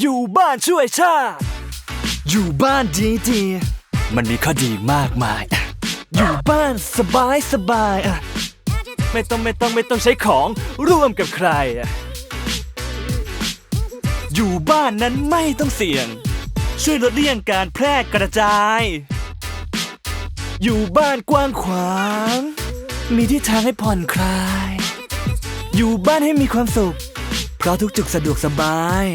อยู่บ้านช่วยชาติ อยู่บ้านดีดีๆมันมีข้อดีมากมาย อยู่บ้านสบายสบายอะไม่ต้องไม่ต้องไม่ต้องใช้ของร่วมกับใครอะอยู่บ้านนั้นไม่ต้องเสี่ยง ช่วยลดเลี่ยงการแพร่กระจาย อยู่บ้านกว้างขวาง มีที่ทางให้ผ่อนคลาย อยู่บ้านให้มีความสุข เพราะทุกจุดสะดวกสบาย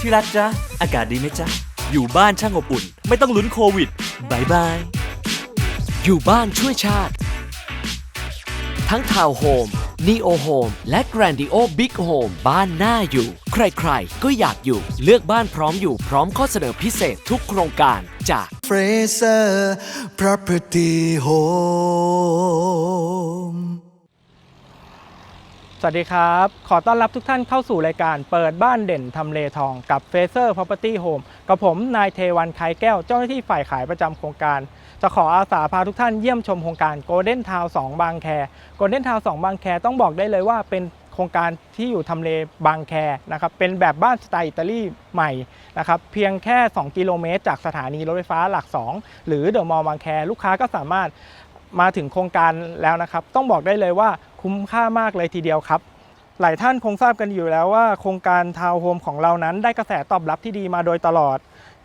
ที่รักจ๊ะ อากาศดีไหมจ๊ะ อยู่บ้านช่างอบอุ่น ไม่ต้องลุ้นโควิดบายบาย อยู่บ้านช่วยชาติ ทั้งทาวน์โฮมนีโอโฮมและแกรนดิโอบิ๊กโฮมบ้านหน่าอยู่ ใครๆ ก็อยากอยู่ เลือกบ้านพร้อมอยู่พร้อมข้อเสนอพิเศษทุกโครงการจาก Fraser Property Home สวัสดีครับ ขอต้อนรับทุกท่านเข้าสู่รายการเปิดบ้านเด่นทำเลทองกับ f a c e r Property Home กับผมนายเทวันไคแก้วเจ้าหน้าที่ฝ่ายขายประจำโครงการ จะขออาสาพาทุกท่านเยี่ยมชมโครงการ Golden Town 2 บางแค Golden Town 2 บางแคต้องบอกได้เลยว่าเป็นโครงการที่อยู่ทำเลบางแคนะครับเป็นแบบบ้านสไตล์อิตาลีใหม่นะครับเพียงแค่ 2 กิโลเมตร จากสถานีรถไฟฟ้าหลัก 2 หรือเดอะมอลล์บางแค ลูกค้าก็สามารถมาถึงโครงการแล้วนะครับ ต้องบอกได้เลยว่า คุ้มค่ามากเลยทีเดียวครับ หลายท่านคงทราบกันอยู่แล้วว่า โครงการทาวน์โฮมของเรานั้นได้กระแสตอบรับที่ดีมาโดยตลอด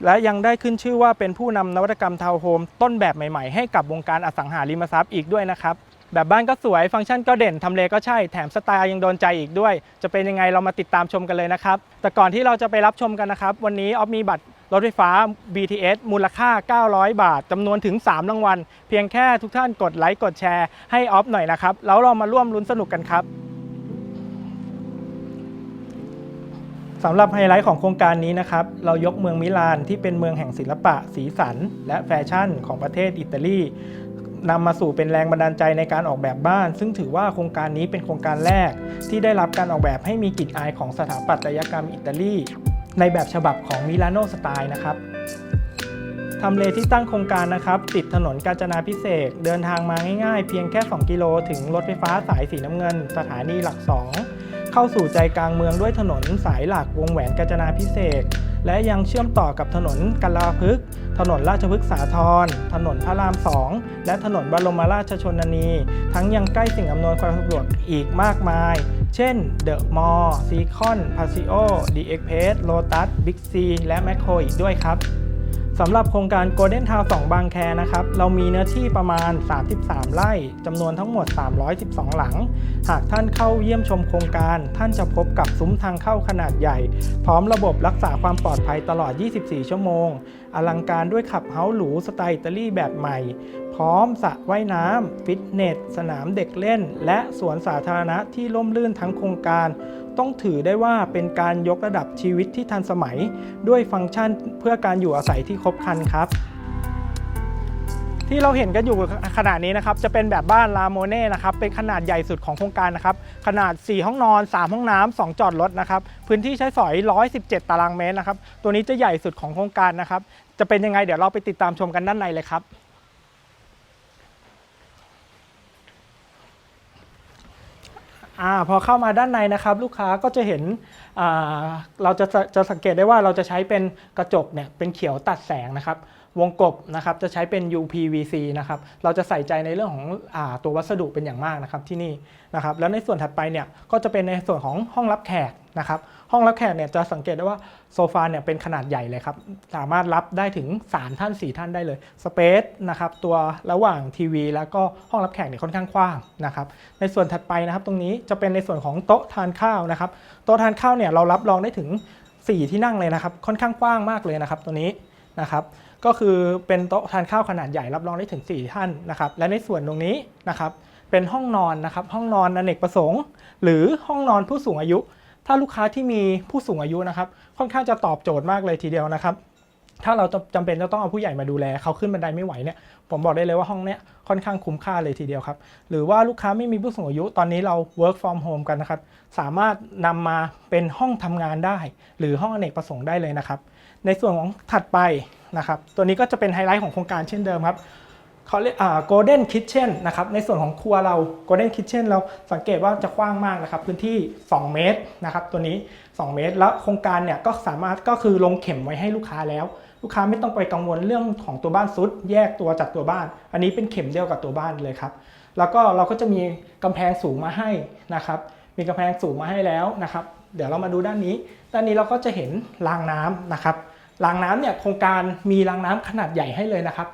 และยังได้ขึ้นชื่อว่าเป็นผู้นำนวัตกรรมทาวน์โฮมต้นแบบใหม่ๆ ให้กับวงการอสังหาริมทรัพย์อีกด้วยนะครับแบบบ้านก็สวยฟังก์ชันก็เด่น ทำเลก็ใช่ แถมสไตล์ยังโดนใจอีกด้วย จะเป็นยังไงเรามาติดตามชมกันเลยนะครับ แต่ก่อนที่เราจะไปรับชมกันนะครับ วันนี้ออฟมีบัตร รถไฟฟ้า BTS มูลค่า 900 บาทจำนวนถึง 3 รางวัล เพียงแค่ทุกท่านกดไลค์กดแชร์ให้ออฟหน่อยนะครับ แล้วเรามาร่วมลุ้นสนุกกันครับสำหรับไฮไลท์ของโครงการนี้นะครับ เรายกเมืองมิลานที่เป็นเมืองแห่งศิลปะ สีสัน และแฟชั่นของประเทศอิตาลีนำมาสู่เป็นแรงบันดาลใจในการออกแบบบ้าน ซึ่งถือว่าโครงการนี้เป็นโครงการแรก ที่ได้รับการออกแบบให้มีกลิ่นอายของสถาปัตยกรรมอิตาลี ในแบบฉบับของมิลานโนสไตล์นะครับทำเลที่ตั้งโครงการนะครับ ติดถนนกาญจนาพิเศษเดินทางมาง่ายๆ เพียงแค่ 2 กิโล ถึงรถไฟฟ้าสายสีน้ำเงิน สถานีหลัก 2 เข้าสู่ใจกลางเมืองด้วยถนนสายหลักวงแหวนกาญจนาพิเศษและยังเชื่อมต่อกับถนนกลาพึก ถนนราชพฤกษาธร ถนนพระราม 2 และถนนบรมราชชนนี ทั้งยังใกล้สิ่งอำนวยความสะดวกอีกมากมาย เช่นเดอะมอลล์ซีคอนพาซิโอดีเอ็กเพสโลตัสบิ๊กซีและแมคโครอีกด้วยครับ สำหรับโครงการ Golden Town 2 บางแคนะครับ เรามีเนื้อที่ประมาณ 33 ไร่จำนวนทั้งหมด 312 หลัง หากท่านเข้าเยี่ยมชมโครงการ ท่านจะพบกับซุ้มทางเข้าขนาดใหญ่ พร้อมระบบรักษาความปลอดภัยตลอด 24 ชั่วโมง อลังการด้วยขับเฮาส์หรูสไตล์อิตาลีแบบใหม่ พร้อมสระว่ายน้ำฟิตเนส สนามเด็กเล่น และสวนสาธารณะที่ร่มรื่นทั้งโครงการ ต้องถือได้ว่าเป็นการยกระดับชีวิตที่ทันสมัย ด้วยฟังก์ชันเพื่อการอยู่อาศัยที่ครบครันครับ ที่เราเห็นกันอยู่ขนาดนี้นะครับ จะเป็นแบบบ้านลาโมเน่นะครับ เป็นขนาดใหญ่สุดของโครงการนะครับ ขนาด 4 ห้องนอน 3 ห้องน้ำ2จอดรถนะครับ พื้นที่ใช้สอย 117 ตารางเมตรนะครับ ตัวนี้จะใหญ่สุดของโครงการนะครับ จะเป็นยังไงเดี๋ยวเราไปติดตามชมกันด้านในเลยครับ อาพอเข้ามาด้านในนะครับลูกค้าก็จะเห็นอ่าเราจะจะสังเกตได้ว่าเราจะใช้เป็นกระจกเนี่ยเป็นเขียวตัดแสงนะครับ วงกบนะครับจะใช้เป็น UPVC นะครับเราจะใส่ใจในเรื่องของอาตัววัสดุเป็นอย่างมากนะครับที่นี่นะครับแล้วในส่วนถัดไปเนี่ยก็จะเป็นในส่วนของห้องรับแขกนะครับ ห้องรับแขกเนี่ยจะสังเกตได้ว่าโซฟาเนี่ยเป็นขนาดใหญ่เลยครับ สามารถรับได้ถึง 3 ท่าน 4 ท่านได้เลยสเปซนะครับตัวระหว่างทีวี แล้วก็ห้องรับแขกเนี่ยค่อนข้างกว้างนะครับในส่วนถัดไปนะครับตรงนี้จะเป็นในส่วนของโต๊ะทานข้าวนะครับโต๊ะทานข้าวเนี่ยเรารับรองได้ถึง 4 ที่นั่งเลยนะครับค่อนข้างกว้างมากเลยนะครับตัวนี้นะครับก็คือเป็นโต๊ะทานข้าวขนาดใหญ่รับรองได้ถึง 4 ท่านนะครับและในส่วนตรงนี้นะครับเป็นห้องนอนนะครับห้องนอนอเนกประสงค์ หรือห้องนอนผู้สูงอายุ ถ้าลูกค้าที่มีผู้สูงอายุนะครับ ค่อนข้างจะตอบโจทย์มากเลยทีเดียวนะครับ ถ้าเราจะจำเป็นจะต้องเอาผู้ใหญ่มาดูแลเขาขึ้นบันไดไม่ไหวเนี่ย ผมบอกได้เลยว่าห้องเนี้ยค่อนข้างคุ้มค่าเลยทีเดียวครับ หรือว่าลูกค้าไม่มีผู้สูงอายุตอนนี้เรา work from home กันนะครับ สามารถนำมาเป็นห้องทำงานได้ หรือห้องอเนกประสงค์ได้เลยนะครับ ในส่วนของถัดไปนะครับ ตัวนี้ก็จะเป็นไฮไลท์ของโครงการเช่นเดิมครับ เขาเรียกอ่า golden kitchen นะครับ ในส่วนของครัวเรา golden kitchen เราสังเกตว่าจะกว้างมากนะครับ พื้นที่ 2 เมตรนะครับ ตัวนี้ 2 เมตร แล้วโครงการเนี่ยก็สามารถก็คือลงเข็มไว้ให้ลูกค้าแล้ว ลูกค้าไม่ต้องไปกังวลเรื่องของตัวบ้านซุด แยกตัวจากตัวบ้าน อันนี้เป็นเข็มเดียวกับตัวบ้านเลยครับ แล้วก็เราก็จะมีกำแพงสูงมาให้นะครับ มีกำแพงสูงมาให้แล้วนะครับ เดี๋ยวเรามาดูด้านนี้ ด้านนี้เราก็จะเห็นรางน้ำนะครับ รางน้ำเนี่ยโครงการมีรางน้ำขนาดใหญ่ให้เลยนะครับ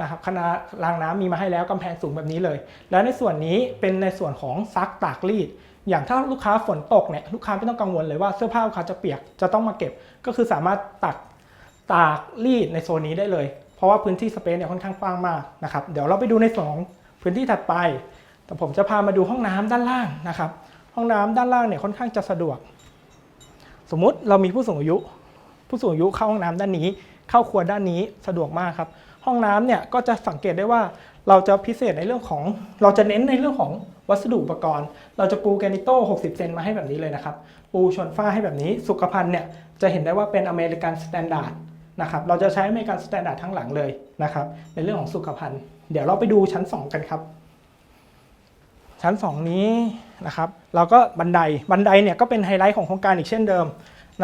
นะครับคณะรางน้ำมีมาให้แล้วกำแพงสูงแบบนี้เลย แล้วในส่วนนี้เป็นในส่วนของซักตากรีด อย่างถ้าลูกค้าฝนตกเนี่ยลูกค้าไม่ต้องกังวลเลยว่าเสื้อผ้าลูกค้าจะเปียกจะต้องมาเก็บ ก็คือสามารถตักตากรีดในโซนนี้ได้เลย เพราะว่าพื้นที่สเปซเนี่ยค่อนข้างกว้างมากนะครับเดี๋ยวเราไปดูในส่วนของพื้นที่ถัดไป แต่ผมจะพามาดูห้องน้ำด้านล่างนะครับ ห้องน้ำด้านล่างเนี่ยค่อนข้างจะสะดวก สมมุติเรามีผู้สูงอายุ ผู้สูงอายุเข้าห้องน้ำด้านนี้ เข้าครัวด้านนี้สะดวกมากครับ ห้องน้ำเนี่ยก็จะสังเกตได้ว่าเราจะพิเศษในเรื่องของ เราจะเน้นในเรื่องของวัสดุอุปกรณ์ เราจะปูแกนิโต้ 60 เซนมาให้แบบนี้เลยนะครับ ปูชนฝ้าให้แบบนี้ สุขภัณฑ์เนี่ยจะเห็นได้ว่าเป็นอเมริกันสแตนดาร์ดนะครับ เราจะใช้อเมริกันสแตนดาร์ดทั้งหลังเลยนะครับ ในเรื่องของสุขภัณฑ์ เดี๋ยวเราไปดูชั้น 2 กันครับ ชั้น 2 นี้นะครับ เราก็บันได บันไดเนี่ยก็เป็นไฮไลท์ของโครงการอีกเช่นเดิม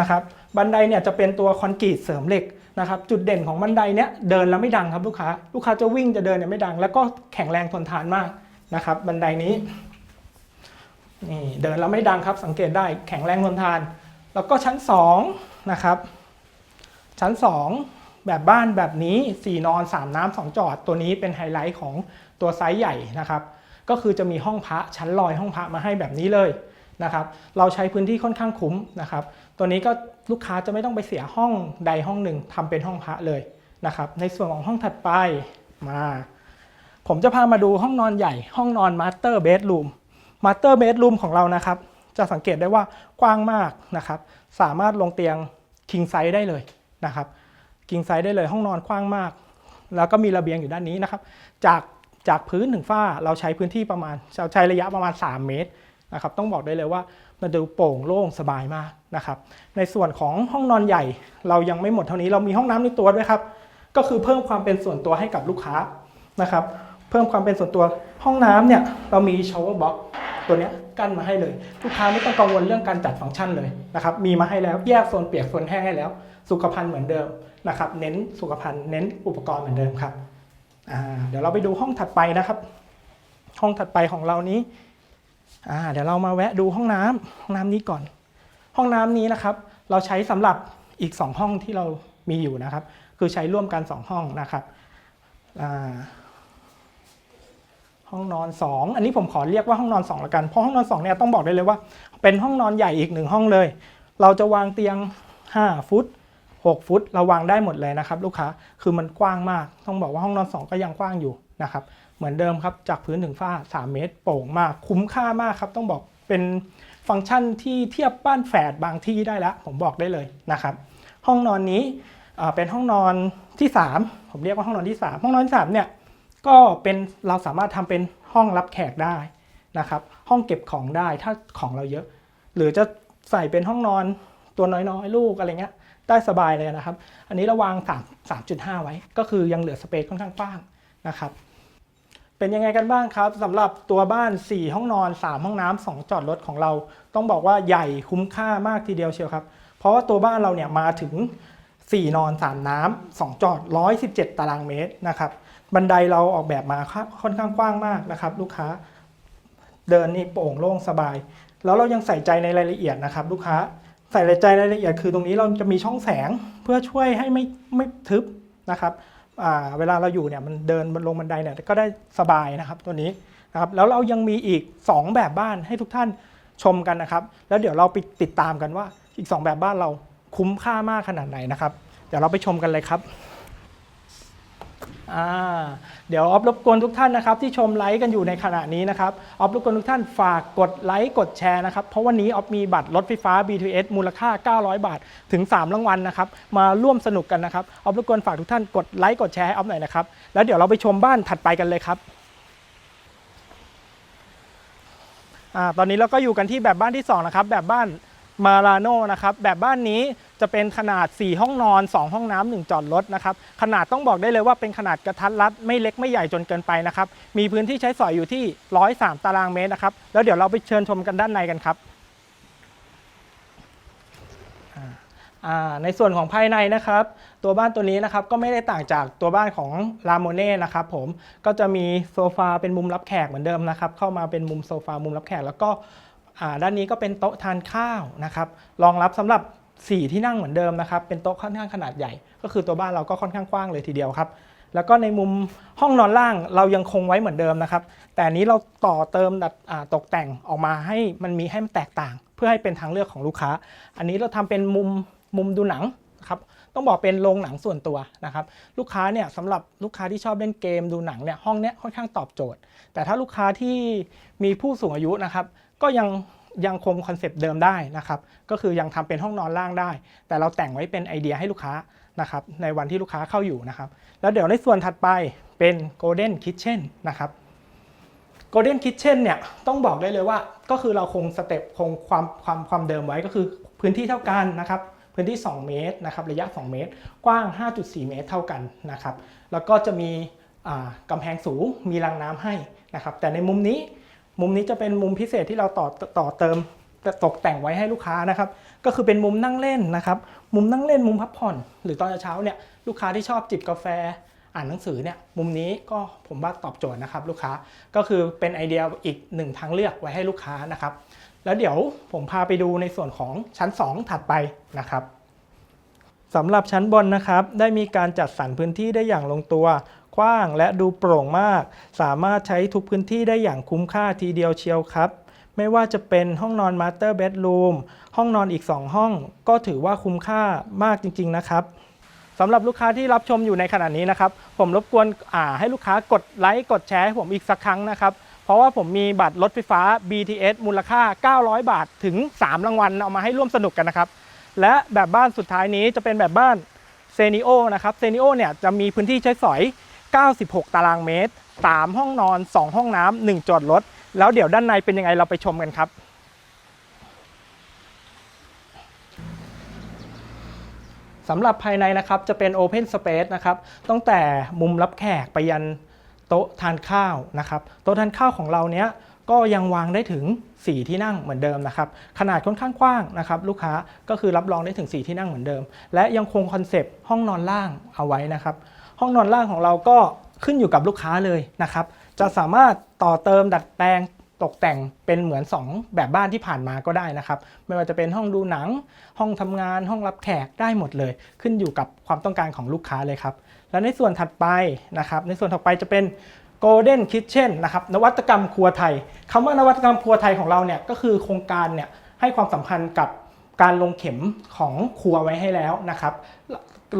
นะครับ บันไดเนี่ยจะเป็นตัวคอนกรีตเสริมเหล็ก นะครับจุดเด่นของบันไดเนี่ยเดินแล้วไม่ดังครับลูกค้า ลูกค้าจะวิ่งจะเดินเนี่ยไม่ดัง แล้วก็แข็งแรงทนทานมากนะครับ บันไดนี้นี่เดินแล้วไม่ดังครับ สังเกตได้แข็งแรงทนทาน แล้วก็ชั้น2นะครับ ชั้น 2 แบบบ้านแบบนี้ 4 นอน 3 น้ำ2จอด ตัวนี้เป็นไฮไลท์ของตัวไซส์ใหญ่นะครับ ก็คือจะมีห้องพระชั้นลอยห้องพระมาให้แบบนี้เลย นะครับ เราใช้พื้นที่ค่อนข้างคุ้มนะครับ ตัวนี้ก็ลูกค้าจะไม่ต้องไปเสียห้องใดห้องหนึ่งทำเป็นห้องพระเลยนะครับ ในส่วนของห้องถัดไปมา ผมจะพามาดูห้องนอนใหญ่ ห้องนอนมาสเตอร์เบดรูมมาสเตอร์เบดรูมของเรานะครับ จะสังเกตได้ว่ากว้างมากนะครับ สามารถลงเตียงคิงไซส์ได้เลยนะครับคิงไซส์ได้เลยห้องนอนกว้างมาก แล้วก็มีระเบียงอยู่ด้านนี้นะครับ จากจากพื้นถึงฝ้าเราใช้พื้นที่ประมาณเราใช้ระยะประมาณ 3 เมตร นะครับต้องบอกได้เลยว่ามันดูโปร่งโล่งสบายมากนะครับในส่วนของห้องนอนใหญ่ เรายังไม่หมดเท่านี้เรามีห้องน้ำในตัวด้วยครับก็คือเพิ่มความเป็นส่วนตัวให้กับลูกค้านะครับเพิ่มความเป็นส่วนตัวห้องน้ำเนี่ยเรามีชาวเวอร์บ็อกตัวนี้กั้นมาให้เลย ลูกค้าไม่ต้องกังวลเรื่องการจัดฟังก์ชันเลยนะครับมีมาให้แล้วแยกโซนเปียกโซนแห้งให้แล้ว สุขภัณฑ์เหมือนเดิมนะครับเน้นสุขภัณฑ์เน้นอุปกรณ์เหมือนเดิมครับเดี๋ยวเราไปดูห้องถัดไปนะครับ ห้องถัดไปของเรานี้ เดี๋ยวเรามาแวะดูห้องน้ำห้องน้ำนี้ก่อน ห้องน้ำนี้นะครับ เราใช้สำหรับอีก 2 ห้องที่เรามีอยู่นะครับ คือใช้ร่วมกัน 2 ห้องนะครับห้องนอน 2 อันนี้ผมขอเรียกว่าห้องนอน2ละกัน เพราะห้องนอน2เนี่ยต้องบอกได้เลยว่า เป็นห้องนอนใหญ่อีกหนึ่งห้องเลย เราจะวางเตียง 5 ฟุต 6 ฟุตเราวางได้หมดเลยนะครับ ลูกค้า คือมันกว้างมาก ต้องบอกว่าห้องนอน 2 ก็ยังกว้างอยู่นะครับ เหมือนเดิมครับ จากพื้นถึงฝ้า 3 เมตร โป่งมาก คุ้มค่ามากครับ ต้องบอกเป็นฟังก์ชันที่เทียบบ้านแฝดบางที่ได้แล้ว ผมบอกได้เลยนะครับ ห้องนอนนี้เป็นห้องนอนที่ 3 ผมเรียกว่าห้องนอนที่ 3 ห้องนอนที่3เนี่ยก็เป็นเราสามารถทำเป็นห้องรับแขกได้นะครับ ห้องเก็บของได้ถ้าของเราเยอะ หรือจะใส่เป็นห้องนอนตัวน้อยๆ ลูกอะไรเงี้ยได้สบายเลยนะครับ อันนี้เราวาง3 3.5 ไว้ ก็คือยังเหลือสเปซค่อนข้างกว้างนะครับ เป็นยังไงกันบ้างครับสำหรับตัวบ้าน 4 ห้องนอน 3 ห้องน้ำ2จอดรถของเรา ต้องบอกว่าใหญ่คุ้มค่ามากทีเดียวเชียวครับ เพราะว่าตัวบ้านเราเนี่ยมาถึง 4 นอน 3 น้ำ2จอด 117 ตารางเมตรนะครับบันไดเราออกแบบมาค่อนข้างกว้างมากนะครับลูกค้าเดินนี่โปร่งโล่งสบาย แล้วเรายังใส่ใจในรายละเอียดนะครับ ลูกค้าใส่ใจรายละเอียดคือตรงนี้เราจะมีช่องแสงเพื่อช่วยให้ไม่ไม่ทึบนะครับ เวลาเราอยู่เนี่ยมันเดินลงบันไดเนี่ยก็ได้สบายนะครับตัวนี้นะครับแล้วเรายังมีอีก 2 แบบบ้านให้ทุกท่านชมกันนะครับ แล้วเดี๋ยวเราไปติดตามกันว่าอีก 2 แบบบ้านเราคุ้มค่ามากขนาดไหนนะครับ เดี๋ยวเราไปชมกันเลยครับ อ่าเดี๋ยวออฟรบกวนทุกท่านนะครับที่ชมไลฟ์กันอยู่ในขณะนี้นะครับออฟรบกวนทุกท่านฝากกดไลค์กดแชร์นะครับเพราะวันนี้ออฟมีบัตรรถไฟฟ้า BTS มูลค่า 900 บาทถึง 3 รางวัลนะครับมาร่วมสนุกกันนะครับออฟรบกวนฝากทุกท่านกดไลค์กดแชร์ให้ออฟหน่อยนะครับแล้วเดี๋ยวเราไปชมบ้านถัดไปกันเลยครับอ่าตอนนี้เราก็อยู่กันที่แบบบ้านที่สองนะครับแบบบ้านมาราโนนะครับแบบบ้านนี้ จะเป็นขนาด 4 ห้องนอน 2 ห้องน้ำหนึ่งจอดรถนะครับ ขนาดต้องบอกได้เลยว่าเป็นขนาดกระทัดรัด ไม่เล็กไม่ใหญ่จนเกินไปนะครับ มีพื้นที่ใช้สอยอยู่ที่ 103 ตารางเมตรนะครับ แล้วเดี๋ยวเราไปเชิญชมกันด้านในกันครับในส่วนของภายในนะครับ ตัวบ้านตัวนี้นะครับก็ไม่ได้ต่างจากตัวบ้านของลาโมเน่นะครับผมก็จะมีโซฟาเป็นมุมรับแขกเหมือนเดิมนะครับ เข้ามาเป็นมุมโซฟามุมรับแขก แล้วก็ด้านนี้ก็เป็นโต๊ะทานข้าวนะครับรองรับสำหรับ 4 ที่นั่งเหมือนเดิมนะครับเป็นโต๊ะค่อนข้างขนาดใหญ่ ก็คือตัวบ้านเราก็ค่อนข้างกว้างเลยทีเดียวครับ แล้วก็ในมุมห้องนอนล่างเรายังคงไว้เหมือนเดิมนะครับ แต่นี้เราต่อเติมดัดตกแต่งออกมาให้มันมีให้มันแตกต่าง เพื่อให้เป็นทางเลือกของลูกค้า อันนี้เราทำเป็นมุมมุมดูหนังครับต้องบอกเป็นโรงหนังส่วนตัวนะครับ ลูกค้าเนี่ยสำหรับลูกค้าที่ชอบเล่นเกมดูหนังเนี่ยห้องเนี้ยค่อนข้างตอบโจทย์ แต่ถ้าลูกค้าที่มีผู้สูงอายุนะครับ ก็ยัง ยังคงคอนเซปต์เดิมได้นะครับก็คือยังทำเป็นห้องนอนล่างได้ แต่เราแต่งไว้เป็นไอเดียให้ลูกค้านะครับในวันที่ลูกค้าเข้าอยู่นะครับ แล้วเดี๋ยวในส่วนถัดไปเป็น Golden Kitchen นนะครับ Golden Kitchen เนี่ยต้องบอกได้เลยว่าก็คือเราคงสเต็ปคงความความความเดิมไว้ก็คือพื้นที่เท่ากันนะครับพื้นที่ 2 เมตรนะครับระยะ 2 เมตร กว้าง 5.4 เมตรเท่ากันนะครับแล้วก็จะมีกำแพงสูงมีรางน้ำให้นะครับแต่ในมุมนี้ มุมนี้จะเป็นมุมพิเศษที่เราต่อต่อเติมตกแต่งไว้ให้ลูกค้านะครับ ก็คือเป็นมุมนั่งเล่นนะครับ มุมนั่งเล่นมุมพักผ่อน หรือตอนเช้าเนี่ยลูกค้าที่ชอบจิบกาแฟ อ่านหนังสือเนี่ยมุมนี้ก็ผมว่าตอบโจทย์นะครับ ลูกค้าก็คือเป็นไอเดียอีกหนึ่งทางเลือกไว้ให้ลูกค้านะครับ แล้วเดี๋ยวผมพาไปดูในส่วนของชั้น 2 ถัดไปนะครับสำหรับชั้นบนนะครับ ได้มีการจัดสรรพื้นที่ได้อย่างลงตัว กว้าง และดูโปร่งมาก สามารถใช้ทุกพื้นที่ได้อย่างคุ้มค่าทีเดียวเชียวครับ ไม่ว่าจะเป็นห้องนอนมาสเตอร์เบดรูมห้องนอนอีก 2 ห้อง ก็ถือว่าคุ้มค่ามากจริง ๆ นะครับสำหรับลูกค้าที่รับชมอยู่ในขณะนี้นะครับ ผมรบกวนอ่าให้ลูกค้ากดไลค์กดแชร์ให้ผมอีกสักครั้งนะครับเพราะว่าผมมีบัตรรถไฟฟ้า BTS มูลค่า 900 บาทถึง 3 รางวัล เอามาให้ร่วมสนุกกันนะครับ และแบบบ้านสุดท้ายนี้จะเป็นแบบบ้านเซนิโอนะครับ เซนิโอเนี่ยจะมีพื้นที่ใช้สอย 96 ตารางเมตร 3 ห้องนอน 2 ห้องน้ำ1จอดรถ แล้วเดี๋ยวด้านในเป็นยังไงเราไปชมกันครับสำหรับภายในนะครับจะเป็น Open Space นะครับตั้งแต่มุมรับแขกไปยันโต๊ะทานข้าวนะครับโต๊ะทานข้าวของเราเนี้ยก็ยังวางได้ถึง 4 ที่นั่งเหมือนเดิมนะครับขนาดค่อนข้างกว้างนะครับลูกค้าก็คือรับรองได้ถึง 4 ที่นั่งเหมือนเดิม และยังคงคอนเซปต์ห้องนอนล่างเอาไว้นะครับ ห้องนอนล่างของเราก็ขึ้นอยู่กับลูกค้าเลยนะครับ จะสามารถต่อเติมดัดแปลงตกแต่งเป็นเหมือน 2 แบบบ้านที่ผ่านมาก็ได้นะครับ ไม่ว่าจะเป็นห้องดูหนัง ห้องทำงาน ห้องรับแขกได้หมดเลย ขึ้นอยู่กับความต้องการของลูกค้าเลยครับ และในส่วนถัดไปนะครับ ในส่วนถัดไปจะเป็น Golden Kitchen นะครับ นวัตกรรมครัวไทยคำว่านวัตกรรมครัวไทยของเราเนี่ยก็คือโครงการเนี่ยให้ความสำคัญกับการลงเข็มของครัวไว้ให้แล้วนะครับ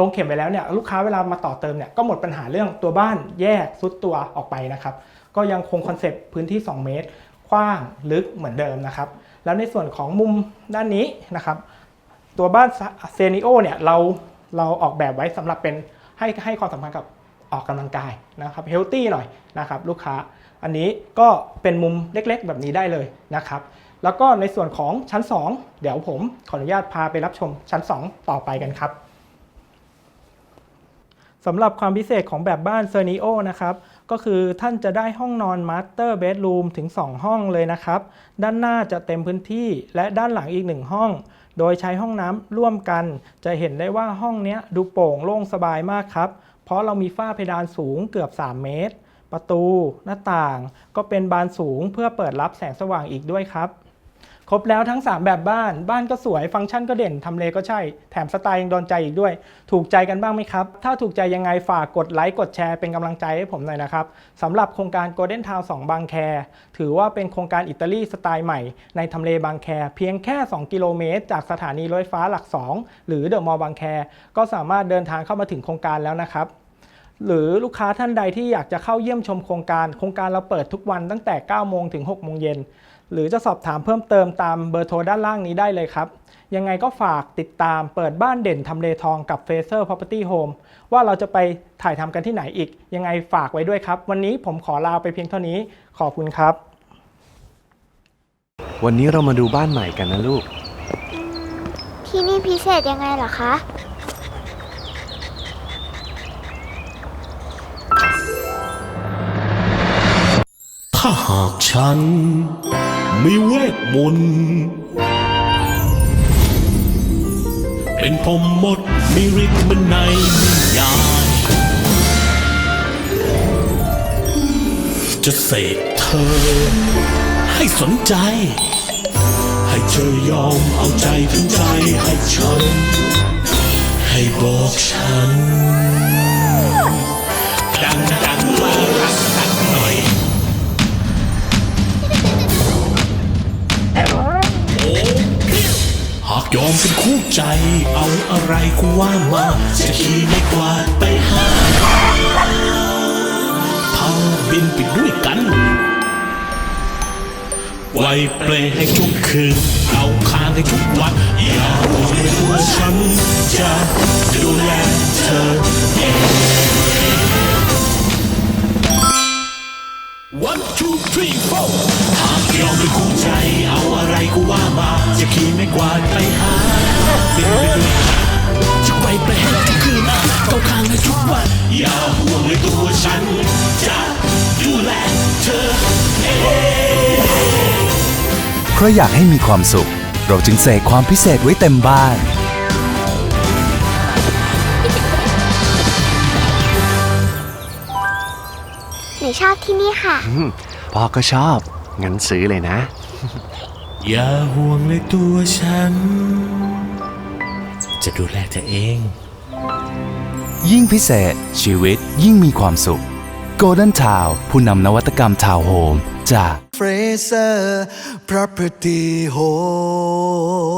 ลงเข็มไปแล้วเนี่ยลูกค้าเวลามาต่อเติมเนี่ยก็หมดปัญหาเรื่องตัวบ้านแยกซุดตัวออกไปนะครับ ก็ยังคงคอนเซปต์พื้นที่ 2 เมตร กว้างลึกเหมือนเดิมนะครับ แล้วในส่วนของมุมด้านนี้นะครับ ตัวบ้านเซนิโอเนี่ยเราเราออกแบบไว้สำหรับเป็นให้ให้ความสำคัญกับออกกำลังกายนะครับเฮลตี้หน่อยนะครับลูกค้าอันนี้ก็เป็นมุมเล็กๆ แบบนี้ได้เลยนะครับ แล้วก็ในส่วนของชั้น 2 เดี๋ยวผมขออนุญาตพาไปรับชมชั้น 2 ต่อไปกันครับ สำหรับความพิเศษของแบบบ้านเซอร์นิโอนะครับ ก็คือท่านจะได้ห้องนอนมาสเตอร์เบดรูมถึง 2 ห้องเลยนะครับ ด้านหน้าจะเต็มพื้นที่และด้านหลังอีก 1 ห้อง โดยใช้ห้องน้ำร่วมกัน จะเห็นได้ว่าห้องนี้ดูโปร่งโล่งสบายมากครับ เพราะเรามีฝ้าเพดานสูงเกือบ 3 เมตร ประตู หน้าต่าง ก็เป็นบานสูงเพื่อเปิดรับแสงสว่างอีกด้วยครับ ครบแล้วทั้ง 3 แบบบ้าน บ้านก็สวย ฟังก์ชันก็เด่น ทำเลก็ใช่ แถมสไตล์ยังโดนใจอีกด้วย ถูกใจกันบ้างไหมครับ ถ้าถูกใจยังไงฝากกดไลค์ กดแชร์เป็นกำลังใจให้ผมหน่อยนะครับ สำหรับโครงการ Golden Town 2 บางแค ถือว่าเป็นโครงการอิตาลีสไตล์ใหม่ ในทำเลบางแค เพียงแค่ 2 กิโลเมตร จากสถานีรถไฟฟ้าหลัก 2 หรือเดอะมอลล์บางแค ก็สามารถเดินทางเข้ามาถึงโครงการแล้วนะครับหรือลูกค้าท่านใดที่อยากจะเข้าเยี่ยมชมโครงการ โครงการเราเปิดทุกวันตั้งแต่ 9 โมงถึง 6 โมงเย็น หรือจะสอบถามเพิ่มเติมตามเบอร์โทรด้านล่างนี้ได้เลยครับ ยังไงก็ฝากติดตามเปิดบ้านเด่นทำเลทองกับ f a c e r Property Home ว่าเราจะไปถ่ายทำกันที่ไหนอีก ยังไงฝากไว้ด้วยครับ วันนี้ผมขอลาไปเพียงเท่านี้ ขอบคุณครับ วันนี้เรามาดูบ้านใหม่กันนะลูกพี่ที่นี่พิเศษยังไงเหรอคะ ถ้าหากฉัน มีเวทมนต์เป็นพรหมดมีฤทธิ์มันในนิยายจะเสกเธอ ให้สนใจ ให้เธอยอมเอาใจทั้งใจให้ฉัน ให้บอกฉัน ยอมเป็นคู่ใจ เอาอะไรก็ว่ามา จะขี่ไม่กวาดไปหาพาบินไปด้วยกัน ไว้เปลให้ทุกคืน เอาคางให้ทุกวัน อย่าห่วงเลยว่าฉันจะดูแลเธอเอง One two three four หากยอมเป็นคู่ใจเอา ว่ามาจะขี่ไม่กวาดไปหาเป็นไปด้วยกันจะไว้ไปให้ทุกคืนเข้าข้างในทุกวัน อย่าห่วงเลยตัวฉัน จะดูแลเธอเพราะอยากให้มีความสุข เราจึงเสกความพิเศษไว้เต็มบ้านหนูชอบที่นี่ค่ะ พ่อก็ชอบ งั้นซื้อเลยนะ อย่าห่วงเลยตัวฉัน จะดูแลเธอเอง ยิ่งพิเศษ ชีวิตยิ่งมีความสุข Golden Town ผู้นำนวัตกรรมทาวน์โฮมจาก Fraser Property Home